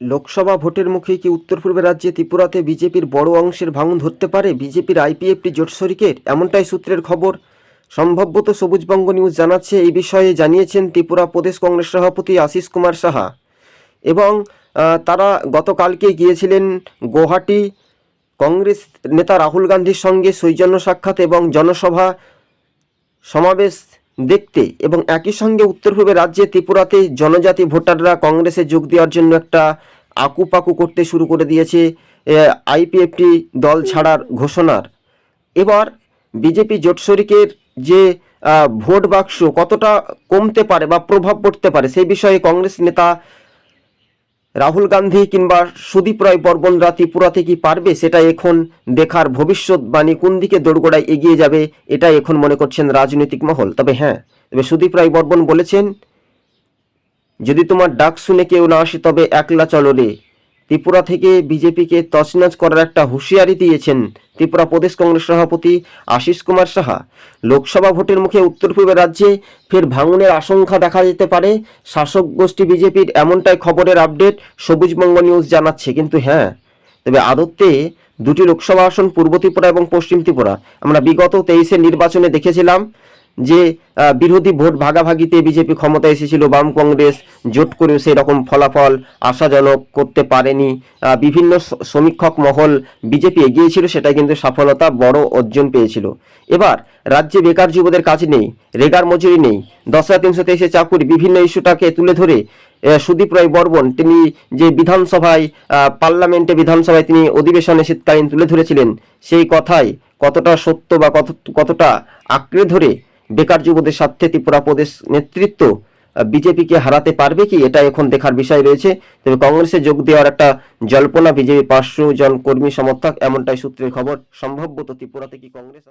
লোকসভা ভোটের মুখে কি উত্তর পূর্ব রাজ্যে ত্রিপুরাতে বিজেপির বড় অংশের ভাঙন ধরতে পারে? বিজেপির আইপিএফটি জোট শরিকের এমনটাই সূত্রের খবর। সম্ভবত সবুজবঙ্গ নিউজ জানাচ্ছে, এই বিষয়ে জানিয়েছেন ত্রিপুরা প্রদেশ কংগ্রেস সভাপতি আশিস কুমার সাহা। এবং তারা গতকালকে গিয়েছিলেন গৌহাটি। কংগ্রেস নেতা রাহুল গান্ধীর সঙ্গে সৌজন্য সাক্ষাৎ এবং জনসভা সমাবেশ দেখতে এবং একই সঙ্গে উত্তর পূর্বে রাজ্যে ত্রিপুরাতে জনজাতি ভোটাররা কংগ্রেসে যোগ দেওয়ার জন্য একটা আকুপাকু করতে শুরু করে দিয়েছে আইপিএফটি দল ছাড়ার ঘোষণার। এবার বিজেপি জোট শরিকের যে ভোট বাক্স কতটা কমতে পারে বা প্রভাব পড়তে পারে সেই বিষয়ে কংগ্রেস নেতা রাহুল গান্ধী কিংবা সুদীপ রায় বর্বনরা ত্রিপুরাতে কি পারবে সেটা এখন দেখার ভবিষ্যৎবাণী কোন দিকে দোরগোড়ায় এগিয়ে যাবে এটা এখন মনে করছেন রাজনৈতিক মহল। তবে হ্যাঁ তবে সুদীপ রায় বর্বন বলেছেন, যদি তোমার ডাক শুনে কেউ না আসে তবে একলা চলো রে। ত্রিপুরা থেকে বিজেপিকে তছনছ করার একটা হুঁশিয়ারি দিয়েছেন ত্রিপুরা প্রদেশ কংগ্রেস সভাপতি আশিস কুমার সাহা। লোকসভা ভোটের মুখে উত্তর পূর্ব রাজ্যে ফের ভাঙনের আশঙ্কা দেখা যেতে পারে। শাসক গোষ্ঠী বিজেপির এমনটাই খবরের আপডেট সবুজবঙ্গ নিউজ জানাচ্ছে। কিন্তু হ্যাঁ তবে আদতে দুটি লোকসভা আসন পূর্ব ত্রিপুরা এবং পশ্চিম ত্রিপুরা। আমরা বিগত তেইশের নির্বাচনে দেখেছিলাম যে বিরোধী ভোট ভাগাভাগিতে বিজেপি ক্ষমতায় এসেছিল, বাম কংগ্রেস জোট করেও সেই রকম ফলাফল আশাজনক করতে পারেনি। বিভিন্ন সমীক্ষক মহল বিজেপি এগিয়েছিল সেটা কিন্তু সফলতা বড় অর্জন পেয়েছিল। এবার, রাজ্যে বেকার যুবদের কাজ নেই, রেগার মজুরি নেই দশ হাজার তিনশো তেইশে চাকুরি বিভিন্ন ইস্যুটাকে তুলে ধরে সুদীপ রায় বর্মন, তিনি যে বিধানসভায় পার্লামেন্টে বিধানসভায় তিনি অধিবেশনে শীতকালীন তুলে ধরেছিলেন, সেই কথাই কতটা সত্য বা কত, কতটা আঁকড়ে ধরে বেকার যুবদের স্বার্থে ত্রিপুরা প্রদেশ নেতৃত্ব বিজেপিকে হারাতে পারবে কি? এটা এখন দেখার বিষয় রয়েছে। তবে কংগ্রেসে যোগ দেওয়ার একটা জল্পনা, বিজেপি পাঁচশো জন কর্মী সমর্থক, এমনটাই সূত্রের খবর। সম্ভবত ত্রিপুরাতে কি কংগ্রেস